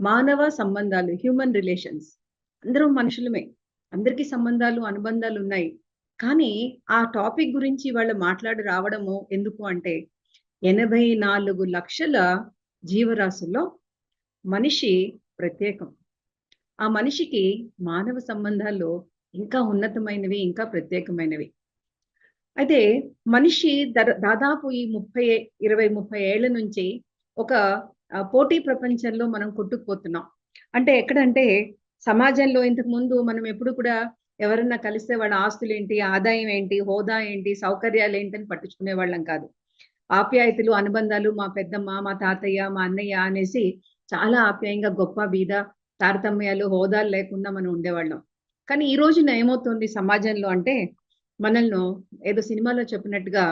మానవ సంబంధాలు human relations అందరం మనుషులమే. అందరికీ సంబంధాలు అనుబంధాలు ఉన్నాయి. కానీ ఆ టాపిక్ గురించి వాళ్ళు మాట్లాడి రావడము ఎందుకు అంటే ఎనభై నాలుగు లక్షల జీవరాశుల్లో మనిషి ప్రత్యేకం. ఆ మనిషికి మానవ సంబంధాల్లో ఇంకా ఉన్నతమైనవి ఇంకా ప్రత్యేకమైనవి. అయితే మనిషి దాదాపు ఈ ముప్పై ఇరవై ముప్పై ఏళ్ళ నుంచి ఒక పోటీ ప్రపంచంలో మనం కొట్టుకుపోతున్నాం. అంటే ఎక్కడంటే సమాజంలో ఇంతకు ముందు మనం ఎప్పుడు కూడా ఎవరన్నా కలిస్తే వాళ్ళ ఆస్తులు ఏంటి ఆదాయం ఏంటి హోదా ఏంటి సౌకర్యాలు ఏంటి అని పట్టించుకునే వాళ్ళం కాదు. ఆప్యాయతలు అనుబంధాలు మా పెద్దమ్మ మా తాతయ్య మా అన్నయ్య అనేసి చాలా ఆప్యాయంగా గొప్ప బీద తారతమ్యాలు హోదాలు లేకుండా మనం ఉండేవాళ్ళం. కానీ ఈ రోజున ఏమవుతుంది సమాజంలో అంటే మనల్ని ఏదో సినిమాలో చెప్పినట్టుగా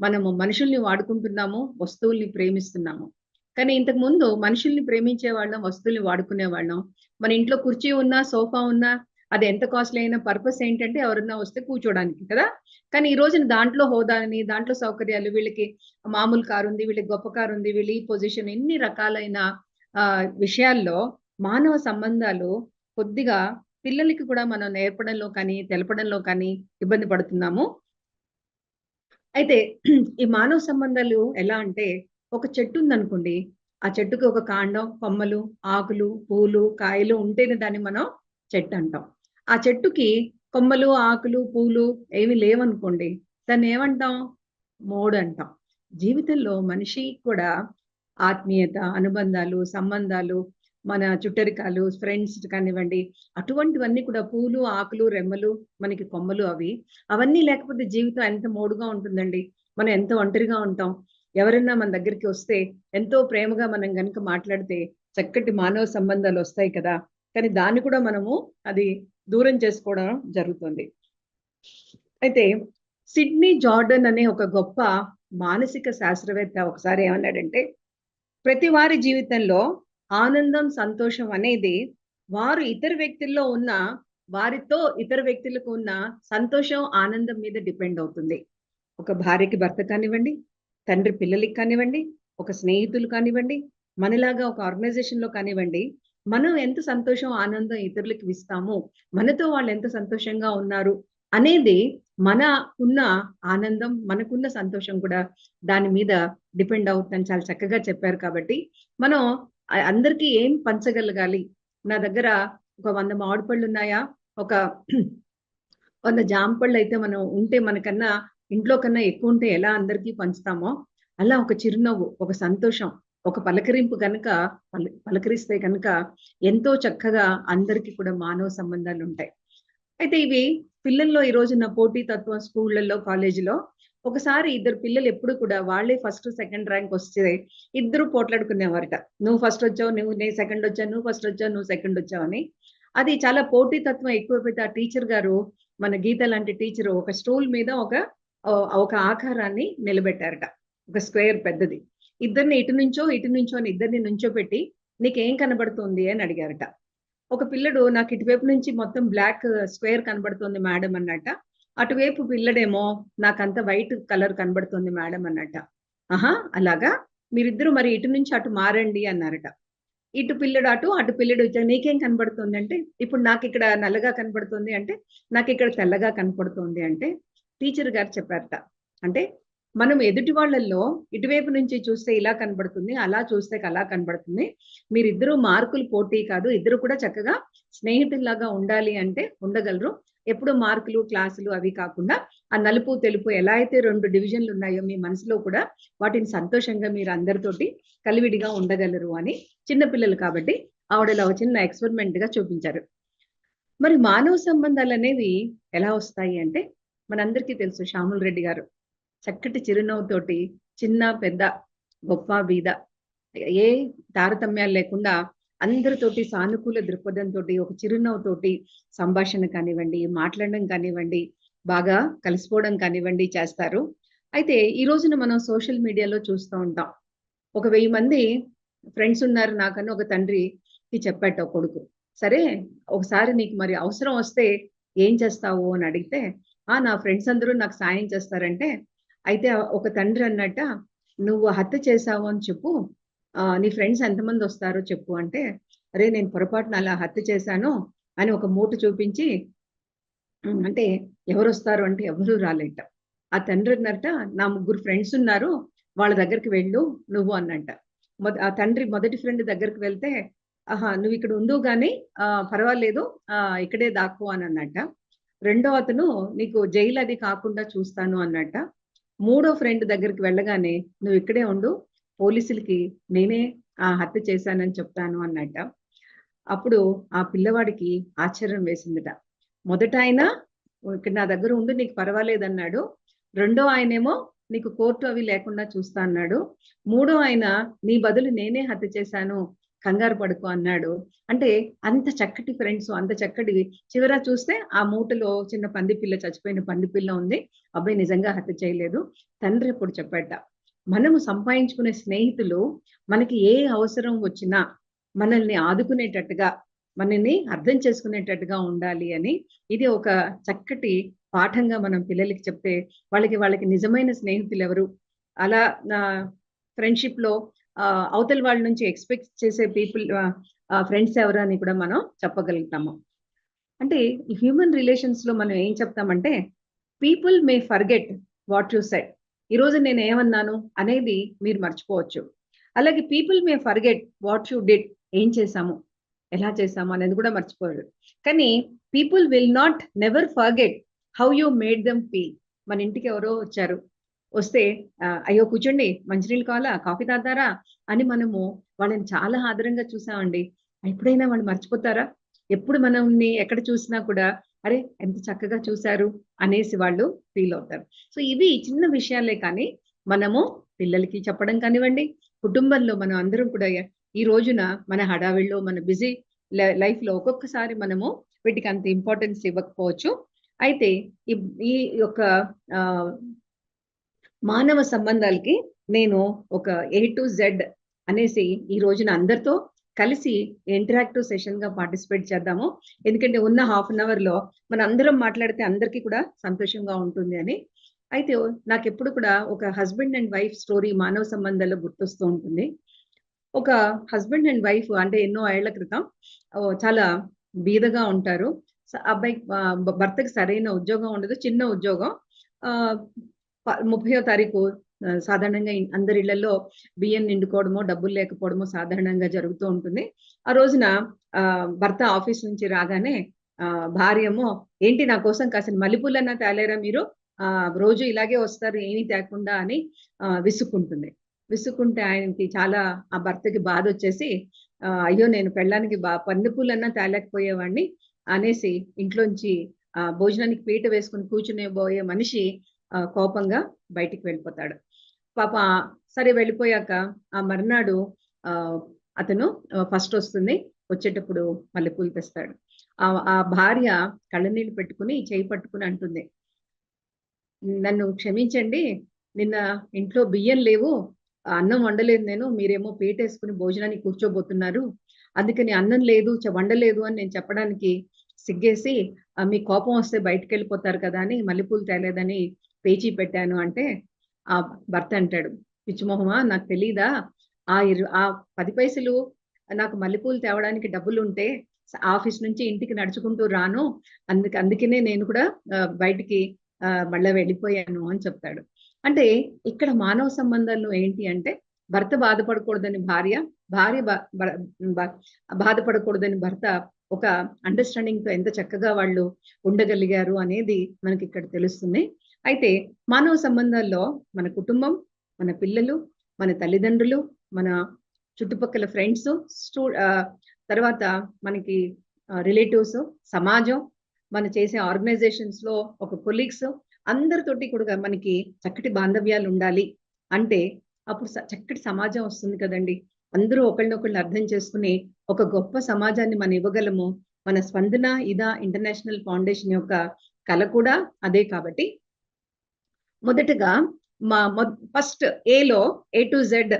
మనము మనుషుల్ని వాడుకుంటున్నాము వస్తువుల్ని ప్రేమిస్తున్నాము. కానీ ఇంతకు ముందు మనుషుల్ని ప్రేమించే వాళ్ళం వస్తువుల్ని వాడుకునే వాళ్ళం. మన ఇంట్లో కుర్చీ ఉన్నా సోఫా ఉన్నా అది ఎంత కాస్ట్లీ అయినా పర్పస్ ఏంటంటే ఎవరన్నా వస్తే కూర్చోడానికి కదా. కానీ ఈ రోజున దాంట్లో హోదాని దాంట్లో సౌకర్యాలు వీళ్ళకి మామూలు కారు ఉంది వీళ్ళకి గొప్ప కారు ఉంది వీళ్ళ ఈ పొజిషన్ ఎన్ని రకాలైన విషయాల్లో మానవ సంబంధాలు కొద్దిగా పిల్లలకి కూడా మనం నేర్పడంలో కానీ తెలపడంలో కానీ ఇబ్బంది పడుతున్నాము. అయితే ఈ మానవ సంబంధాలు ఎలా అంటే ఒక చెట్టు ఉందనుకోండి ఆ చెట్టుకి ఒక కాండం కొమ్మలు ఆకులు పూలు కాయలు ఉంటేనే దాన్ని మనం చెట్టు అంటాం. ఆ చెట్టుకి కొమ్మలు ఆకులు పూలు ఏమి లేవనుకోండి దాన్ని ఏమంటాం? మోడు అంటాం. జీవితంలో మనిషి కూడా ఆత్మీయత అనుబంధాలు సంబంధాలు మన చుట్టరికాలు ఫ్రెండ్స్ కానివ్వండి అటువంటివన్నీ కూడా పూలు ఆకులు రెమ్మలు మనకి కొమ్మలు అవి అవన్నీ లేకపోతే జీవితం ఎంత మోడుగా ఉంటుందండి? మనం ఎంత ఒంటరిగా ఉంటాం? ఎవరైనా మన దగ్గరికి వస్తే ఎంతో ప్రేమగా మనం కనుక మాట్లాడితే చక్కటి మానవ సంబంధాలు వస్తాయి కదా. కానీ దాన్ని కూడా మనము అది దూరం చేసుకోవడం జరుగుతుంది. అయితే సిడ్నీ జార్డన్ అనే ఒక గొప్ప మానసిక శాస్త్రవేత్త ఒకసారి ఏమన్నాడంటే ప్రతి వారి జీవితంలో ఆనందం సంతోషం అనేది వారు ఇతర వ్యక్తుల్లో ఉన్న వారితో ఇతర వ్యక్తులకు ఉన్న సంతోషం ఆనందం మీద డిపెండ్ అవుతుంది. ఒక భార్యకి భర్త కానివ్వండి తండ్రి పిల్లలకి కానివ్వండి ఒక స్నేహితులు కానివ్వండి మనలాగా ఒక ఆర్గనైజేషన్లో కానివ్వండి మనం ఎంత సంతోషం ఆనందం ఇతరులకి ఇస్తామో మనతో వాళ్ళు ఎంత సంతోషంగా ఉన్నారు అనేది మన ఉన్న ఆనందం మనకున్న సంతోషం కూడా దాని మీద డిపెండ్ అవుతుందని చాలా చక్కగా చెప్పారు కాబట్టి మనం అందరికీ ఏం పంచగలగాలి? నా దగ్గర ఒక వంద మామిడి పళ్ళు ఉన్నాయా? ఒక వంద జామ పళ్ళు అయితే మనం ఉంటే మనకన్నా ఇంట్లో కన్నా ఎక్కువ ఉంటే ఎలా అందరికీ పంచుతామో అలా ఒక చిరునవ్వు ఒక సంతోషం ఒక పలకరింపు కనుక పలకరిస్తే కనుక ఎంతో చక్కగా అందరికీ కూడా మానవ సంబంధాలు ఉంటాయి. అయితే ఇవి పిల్లల్లో ఈ రోజున పోటీ తత్వం స్కూళ్ళల్లో కాలేజీలో ఒకసారి ఇద్దరు పిల్లలు ఎప్పుడు కూడా వాళ్ళే ఫస్ట్ సెకండ్ ర్యాంక్ వస్తే ఇద్దరు పోట్లాడుకునేవారట. నువ్వు ఫస్ట్ వచ్చావు నువ్వు నేను సెకండ్ వచ్చావు నువ్వు ఫస్ట్ వచ్చావు నువ్వు సెకండ్ వచ్చావు అని. అది చాలా పోటీ తత్వం ఎక్కువైపోతే ఆ టీచర్ గారు మన గీత లాంటి టీచర్ ఒక స్టూల్ మీద ఒక ఒక ఆకారాన్ని నిలబెట్టారట. ఒక స్క్వేర్ పెద్దది. ఇద్దరిని ఇటు నుంచో ఇటు నుంచో అని ఇద్దరిని నుంచో పెట్టి నీకేం కనబడుతుంది అని అడిగారట. ఒక పిల్లడు నాకు ఇటువైపు నుంచి మొత్తం బ్లాక్ స్క్వేర్ కనబడుతుంది మేడం అన్నట్ట. అటువైపు పిల్లడేమో నాకంత వైట్ కలర్ కనబడుతుంది మేడం అన్నట్ట. ఆహా అలాగా? మీరిద్దరు మరి ఇటు నుంచి అటు మారండి అన్నారట. ఇటు పిల్లడు అటు అటు పిల్లడు వచ్చాక నీకేం కనబడుతుంది అంటే ఇప్పుడు నాకు ఇక్కడ నల్లగా కనబడుతుంది అంటే నాకు ఇక్కడ తెల్లగా కనపడుతుంది అంటే టీచర్ గారు చెప్పారట. అంటే మనం ఎదుటి వాళ్ళల్లో ఇటువైపు నుంచి చూస్తే ఇలా కనబడుతుంది అలా చూస్తే అలా కనబడుతుంది. మీరిద్దరూ మార్కులు పోటీ కాదు ఇద్దరు కూడా చక్కగా స్నేహితుల్లాగా ఉండాలి అంటే ఉండగలరు. ఎప్పుడు మార్కులు క్లాసులు అవి కాకుండా ఆ నలుపు తెలుపు ఎలా అయితే రెండు డివిజన్లు ఉన్నాయో మీ మనసులో కూడా వాటిని సంతోషంగా మీరు అందరితోటి కలివిడిగా ఉండగలరు అని చిన్నపిల్లలు కాబట్టి ఆవిడలో చిన్న ఎక్స్పెరిమెంట్గా చూపించారు. మరి మానవ సంబంధాలు అనేవి ఎలా వస్తాయి అంటే మనందరికీ తెలుసు శ్యాముల్ రెడ్డి గారు. చక్కటి చిరునవ్వుతోటి చిన్న పెద్ద గొప్ప బీద ఏ తారతమ్యాలు లేకుండా అందరితోటి సానుకూల దృక్పథంతో ఒక చిరునవ్వుతోటి సంభాషణ కానివ్వండి మాట్లాడడం కానివ్వండి బాగా కలిసిపోవడం కానివ్వండి చేస్తారు. అయితే ఈ రోజున మనం సోషల్ మీడియాలో చూస్తూ ఉంటాం. ఒక వెయ్యి మంది ఫ్రెండ్స్ ఉన్నారు నాకని ఒక తండ్రికి చెప్పాట కొడుకు. సరే ఒకసారి నీకు మరి అవసరం వస్తే ఏం చేస్తావు అని అడిగితే ఆ నా ఫ్రెండ్స్ అందరూ నాకు సాయం చేస్తారంటే అయితే ఒక తండ్రి అన్నట్ట నువ్వు హత్య చేసావు అని చెప్పు. నీ ఫ్రెండ్స్ ఎంతమంది వస్తారో చెప్పు అంటే అరే నేను పొరపాటున అలా హత్య చేశాను అని ఒక మూట చూపించి అంటే ఎవరు వస్తారు? అంటే ఎవరు రాలేట. ఆ తండ్రి అన్నట నా ముగ్గురు ఫ్రెండ్స్ ఉన్నారు వాళ్ళ దగ్గరికి వెళ్ళు నువ్వు అన్నట్ట. మొద- ఆ తండ్రి మొదటి ఫ్రెండ్ దగ్గరికి వెళ్తే ఆహా నువ్వు ఇక్కడ ఉండు కానీ పర్వాలేదు ఇక్కడే దాక్కో అని అన్నట్ట. రెండో అతను నీకు జైలు అది కాకుండా చూస్తాను అన్నట్ట. మూడో ఫ్రెండ్ దగ్గరికి వెళ్ళగానే నువ్వు ఇక్కడే ఉండు పోలీసులకి నేనే ఆ హత్య చేశానని చెప్తాను అన్నట్ట. అప్పుడు ఆ పిల్లవాడికి ఆశ్చర్యం వేసిందిట. మొదట ఆయన ఇక్కడ నా దగ్గర ఉండు నీకు పర్వాలేదు అన్నాడు రెండో ఆయనేమో నీకు కోర్టు అవి లేకుండా చూస్తా అన్నాడు. మూడో ఆయన నీ బదులు నేనే హత్య చేశాను కంగారు పడుకో అన్నాడు. అంటే అంత చక్కటి ఫ్రెండ్స్ అంత చక్కటి చివర చూస్తే ఆ మూటలో చిన్న పంది పిల్ల చచ్చిపోయిన పంది పిల్ల ఉంది. అబ్బాయి నిజంగా హత్య చేయలేదు. తండ్రి ఇప్పుడు చెప్పాట. మనము సంపాదించుకునే స్నేహితులు మనకి ఏ అవసరం వచ్చినా మనల్ని ఆదుకునేటట్టుగా మనల్ని అర్థం చేసుకునేటట్టుగా ఉండాలి అని ఇది ఒక చక్కటి పాఠంగా మనం పిల్లలకి చెప్తే వాళ్ళకి వాళ్ళకి నిజమైన స్నేహితులు ఎవరు? అలా ఫ్రెండ్షిప్లో అవతల వాళ్ళ నుంచి ఎక్స్పెక్ట్ చేసే పీపుల్ ఫ్రెండ్స్ ఎవరు అని కూడా మనం చెప్పగలుగుతాము. అంటే హ్యూమన్ రిలేషన్స్లో మనం ఏం చెప్తామంటే people may forget what you said. ఈ రోజు నేను ఏమన్నాను అనేది మీరు మర్చిపోవచ్చు. అలాగే people may forget what you did ఏం చేశాము ఎలా చేశాము అనేది కూడా మర్చిపోరు కానీ people will not never forget how you made them feel మన ఇంటికి ఎవరో వచ్చారు. వస్తే అయ్యో కూర్చోండి మంచినీళ్ళు కావాలా కాఫీ తాగుతారా అని మనము వాళ్ళని చాలా ఆదరంగా చూసామండి. ఎప్పుడైనా వాళ్ళు మర్చిపోతారా? ఎప్పుడు మనల్ని ఎక్కడ చూసినా కూడా అరే ఎంత చక్కగా చూశారు అనేసి వాళ్ళు ఫీల్ అవుతారు. సో ఇవి చిన్న విషయాలే కానీ మనము పిల్లలకి చెప్పడం కానివ్వండి కుటుంబంలో మనం అందరం కూడా ఈ రోజున మన హడావిడిలో మన బిజీ లైఫ్లో ఒక్కొక్కసారి మనము వీటికి అంత ఇంపార్టెన్స్ ఇవ్వకపోవచ్చు. అయితే ఈ- ఈ యొక్క ఆ, మానవ సంబంధాలకి నేను ఒక ఏ టు జెడ్ అనేసి ఈ రోజున అందరితో కలిసి ఇంటరాక్టివ్ సెషన్గా పార్టిసిపేట్ చేద్దాము. ఎందుకంటే ఉన్న హాఫ్ అన్ అవర్లో మన అందరం మాట్లాడితే అందరికీ కూడా సంతోషంగా ఉంటుంది అని. అయితే నాకు ఎప్పుడు కూడా ఒక హస్బెండ్ అండ్ వైఫ్ స్టోరీ మానవ సంబంధాల్లో గుర్తొస్తూ ఉంటుంది. ఒక హస్బెండ్ అండ్ వైఫ్ అంటే ఎన్నో ఏళ్ళ క్రితం చాలా బీదగా ఉంటారు. అబ్బాయి భర్తకి సరైన ఉద్యోగం ఉండదు చిన్న ఉద్యోగం. ఆ ముప్పయో తారీఖు సాధారణంగా అందరి ఇళ్ళలో బియ్యం నిండుకోవడమో డబ్బులు లేకపోవడమో సాధారణంగా జరుగుతూ ఉంటుంది. ఆ రోజున ఆ భర్త ఆఫీస్ నుంచి రాగానే ఆ ఏంటి నా కోసం కాసిన మల్లెపూలన్నా తేలేరా మీరు? ఆ రోజు ఇలాగే వస్తారు ఏమీ తేకుండా అని ఆ విసుక్కుంటుంది. విసుక్కుంటే ఆయనకి చాలా ఆ భర్తకి బాధ వచ్చేసి అయ్యో నేను పెళ్ళానికి బా పందిపూలన్నా తేలేకపోయేవాడిని అనేసి ఇంట్లోంచి ఆ భోజనానికి పీట వేసుకుని కూర్చునే పోయే మనిషి కోపంగా బయటికి వెళ్ళిపోతాడు. పాప సరే వెళ్ళిపోయాక ఆ మర్నాడు ఆ అతను ఫస్ట్ వస్తుంది. వచ్చేటప్పుడు మల్లెపూలు తెస్తాడు. ఆ ఆ భార్య కళ్ళనీళ్ళు పెట్టుకుని చేయి పట్టుకుని అంటుంది. నన్ను క్షమించండి నిన్న ఇంట్లో బియ్యం లేవు అన్నం వండలేదు నేను మీరేమో పీటేసుకుని భోజనానికి కూర్చోబోతున్నారు. అందుకని అన్నం లేదు వండలేదు అని నేను చెప్పడానికి సిగ్గేసి మీ కోపం వస్తే బయటకు వెళ్ళిపోతారు కదా అని మల్లెపూలు తేలేదని పేచీ పెట్టాను అంటే ఆ భర్త అంటాడు పిచ్చిమోహమా నాకు తెలీదా? ఆ ఇరు ఆ పది పైసలు నాకు మల్లెపూలు తేవడానికి డబ్బులు ఉంటే ఆఫీస్ నుంచి ఇంటికి నడుచుకుంటూ రాను అందుకే అందుకనే నేను కూడా బయటికి మళ్ళీ వెళ్ళిపోయాను అని చెప్తాడు. అంటే ఇక్కడ మానవ సంబంధాలు ఏంటి అంటే భర్త బాధపడకూడదని భార్య భార్య బా- బాధపడకూడదని భర్త ఒక అండర్స్టాండింగ్తో ఎంత చక్కగా వాళ్ళు ఉండగలిగారు అనేది మనకి ఇక్కడ తెలుస్తుంది. అయితే మానవ సంబంధాల్లో మన కుటుంబం మన పిల్లలు మన తల్లిదండ్రులు మన చుట్టుపక్కల ఫ్రెండ్స్ స్టూ తర్వాత మనకి రిలేటివ్స్ సమాజం మన చేసే ఆర్గనైజేషన్స్లో ఒక కొలీగ్స్ అందరితోటి కూడా మనకి చక్కటి బాంధవ్యాలు ఉండాలి. అంటే అప్పుడు చక్కటి సమాజం వస్తుంది కదండి. అందరూ ఒకళ్ళనొకళ్ళు అర్థం చేసుకుని ఒక గొప్ప సమాజాన్ని మనం ఇవ్వగలము. మన స్పందన ఇదా ఇంటర్నేషనల్ ఫౌండేషన్ యొక్క కళ కూడా అదే కాబట్టి మొదటగా మా ఫస్ట్ ఏలో A to Z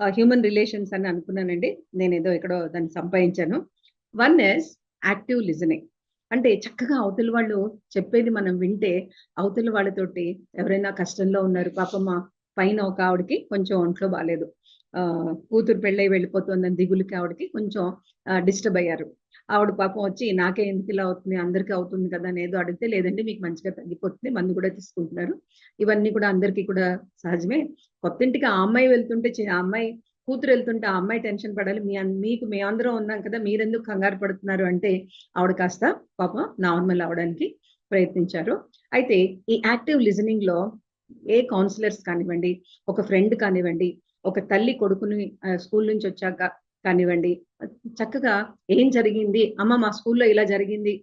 human relations అని అనుకున్నానండి. నేను ఏదో ఎక్కడో దాన్ని సంపాదించాను. వన్ ఇస్ యాక్టివ్ లిజనింగ్ అంటే చక్కగా అవతల వాళ్ళు చెప్పేది మనం వింటే అవతల వాళ్ళతోటి ఎవరైనా కష్టంలో ఉన్నారు పాపమ్మ పైన ఒక ఆవిడకి కొంచెం ఒంట్లో బాగాలేదు కూతురు పెళ్ళై వెళ్ళిపోతుందని దిగులకి ఆవిడకి కొంచెం డిస్టర్బ్ అయ్యారు. ఆవిడ పాపం వచ్చి నాకే ఎందుకు ఇలా అవుతుంది? అందరికీ అవుతుంది కదా అని ఏదో అడిగితే లేదండి మీకు మంచిగా తగ్గిపోతుంది మందు కూడా తీసుకుంటున్నారు. ఇవన్నీ కూడా అందరికీ కూడా సహజమే. కొత్త ఇంటికి ఆ అమ్మాయి వెళ్తుంటే ఆ అమ్మాయి కూతురు వెళ్తుంటే ఆ అమ్మాయి టెన్షన్ పడాలి. మీ మీకు మేమందరం ఉన్నాం కదా మీరెందుకు కంగారు పడుతున్నారు? అంటే ఆవిడ కాస్త పాపం నార్మల్ అవడానికి ప్రయత్నించారు. అయితే ఈ యాక్టివ్ లిజనింగ్లో ఏ కౌన్సిలర్స్ కానివ్వండి ఒక ఫ్రెండ్ కానివ్వండి ఒక తల్లి కొడుకుని స్కూల్ నుంచి వచ్చాక కానివ్వండి. చక్కగా ఏం జరిగింది? అమ్మ మా స్కూల్లో ఇలా జరిగింది.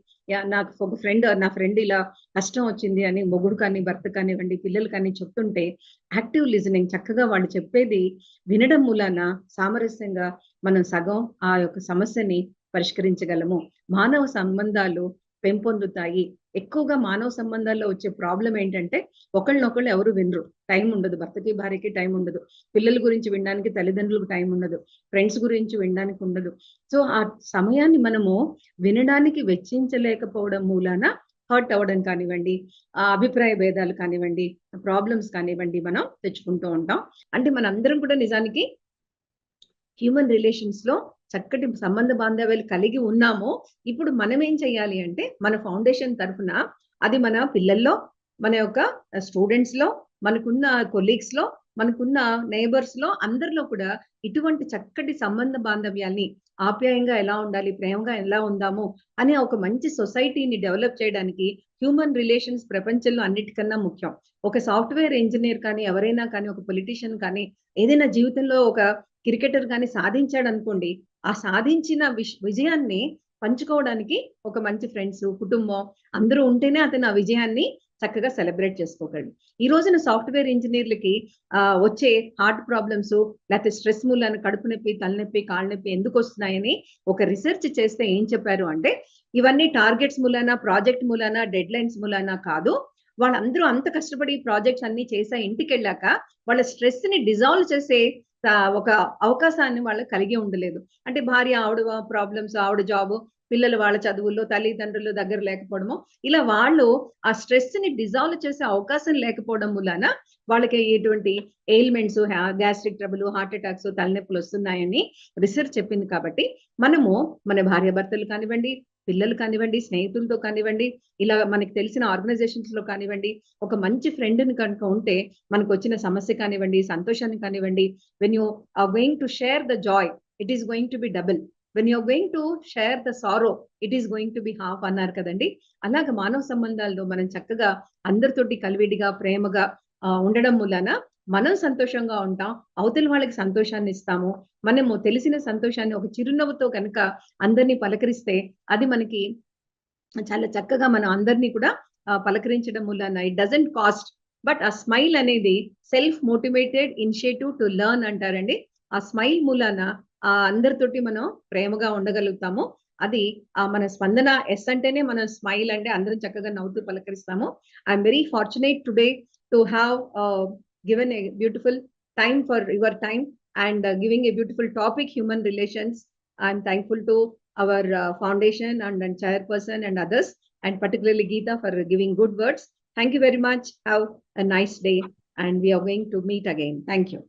నాకు ఒక ఫ్రెండ్ నా ఫ్రెండ్ ఇలా కష్టం వచ్చింది అని మొగుడు కానీ భర్త కానివ్వండి పిల్లలు కానీ చెప్తుంటే యాక్టివ్ లిజనింగ్ చక్కగా వాళ్ళు చెప్పేది వినడం మూలాన సామరస్యంగా మనం సగం ఆ యొక్క సమస్యని పరిష్కరించగలము. మానవ సంబంధాలు పెంపొందుతాయి. ఎక్కువగా మానవ సంబంధాల్లో వచ్చే ప్రాబ్లం ఏంటంటే ఒకళ్ళనొకళ్ళు ఎవరు వినరు. టైం ఉండదు. భర్తకి భార్యకి టైం ఉండదు. పిల్లల గురించి వినడానికి తల్లిదండ్రులకు టైం ఉండదు. ఫ్రెండ్స్ గురించి వినడానికి ఉండదు. సో ఆ సమయాన్ని మనము వినడానికి వెచ్చించలేకపోవడం మూలాన హర్ట్ అవ్వడం కానివ్వండి ఆ అభిప్రాయ భేదాలు కానివ్వండి ప్రాబ్లమ్స్ కానివ్వండి మనం తెచ్చుకుంటూ ఉంటాం. అంటే మనందరం కూడా నిజానికి హ్యూమన్ రిలేషన్స్లో చక్కటి సంబంధ బాంధవ్యాలు కలిగి ఉన్నామో ఇప్పుడు మనం ఏం చేయాలి అంటే మన ఫౌండేషన్ తరఫున అది మన పిల్లల్లో మన యొక్క స్టూడెంట్స్లో మనకున్న కొలీగ్స్లో మనకున్న నైబర్స్లో అందరిలో కూడా ఇటువంటి చక్కటి సంబంధ బాంధవ్యాల్ని ఆప్యాయంగా ఎలా ఉండాలి ప్రేమగా ఎలా ఉందాము అనే ఒక మంచి సొసైటీని డెవలప్ చేయడానికి హ్యూమన్ రిలేషన్స్ ప్రపంచంలో అన్నిటికన్నా ముఖ్యం. ఒక సాఫ్ట్వేర్ ఇంజనీర్ కానీ ఎవరైనా కానీ ఒక పొలిటీషియన్ కానీ ఏదైనా జీవితంలో ఒక క్రికెటర్ కానీ సాధించాడు అనుకోండి ఆ సాధించిన విజయాన్ని పంచుకోవడానికి ఒక మంచి ఫ్రెండ్స్ కుటుంబం అందరూ ఉంటేనే అతను ఆ విజయాన్ని చక్కగా సెలబ్రేట్ చేసుకోగలడు. ఈ రోజున సాఫ్ట్వేర్ ఇంజనీర్లకి ఆ వచ్చే హార్ట్ ప్రాబ్లమ్స్ లేకపోతే స్ట్రెస్ మూలాన కడుపు నొప్పి తలనొప్పి కాళ్ళ నొప్పి ఎందుకు వస్తున్నాయని ఒక రీసెర్చ్ చేస్తే ఏం చెప్పారు అంటే ఇవన్నీ టార్గెట్స్ మూలాన ప్రాజెక్ట్ మూలాన డెడ్ లైన్స్ మూలాన కాదు. వాళ్ళందరూ అంత కష్టపడి ప్రాజెక్ట్స్ అన్ని చేసా ఇంటికి వెళ్ళాక వాళ్ళ స్ట్రెస్ని డిజాల్వ్ చేసే ఒక అవకాశాన్ని వాళ్ళు కలిగి ఉండలేదు. అంటే భార్య ఆవిడ ప్రాబ్లమ్స్ ఆవిడ జాబ్ పిల్లలు వాళ్ళ చదువుల్లో తల్లిదండ్రులు దగ్గర లేకపోవడము ఇలా వాళ్ళు ఆ స్ట్రెస్ని డిజాల్వ్ చేసే అవకాశం లేకపోవడం వలన వాళ్ళకి ఎటువంటి ailments gastric trouble heart attacks తలనొప్పులు వస్తున్నాయని రీసెర్చ్ చెప్పింది కాబట్టి మనము మన భార్యాభర్తలు కానివ్వండి పిల్లలు కానివ్వండి స్నేహితులతో కానివ్వండి ఇలా మనకి తెలిసిన ఆర్గనైజేషన్స్లో కానివ్వండి ఒక మంచి ఫ్రెండ్ని కనుక ఉంటే మనకు వచ్చిన సమస్య కానివ్వండి సంతోషాన్ని కానివ్వండి when you are going to share the joy it is going to be double when you're going to share the sorrow it is going to be half అన్నారు కదండి. అలాగ మానవ సంబంధాల్లో మనం చక్కగా అందరితోటి కలివిడిగా ప్రేమగా ఉండడం మూలాన మనం సంతోషంగా ఉంటాం అవతల వాళ్ళకి సంతోషాన్ని ఇస్తాము. మనము తెలిసిన సంతోషాన్ని ఒక చిరునవ్వుతో కనుక అందరినీ పలకరిస్తే అది మనకి చాలా చక్కగా మనం అందరినీ కూడా పలకరించడం వలన ఇట్ డజంట్ కాస్ట్ బట్ ఆ స్మైల్ అనేది self motivated initiative to learn అంటారండి. ఆ స్మైల్ మూలాన ఆ అందరితోటి మనం ప్రేమగా ఉండగలుగుతాము. అది ఆ మన స్పందన ఎస్ అంటేనే మనం స్మైల్ అంటే అందరం చక్కగా నవ్వుతూ పలకరిస్తాము. I'm very fortunate today to have given a beautiful time for your time and giving a beautiful topic human relations I'm thankful to our foundation and and chairperson and others and particularly Geetha for giving good words thank you very much have a nice day and we're going to meet again thank you.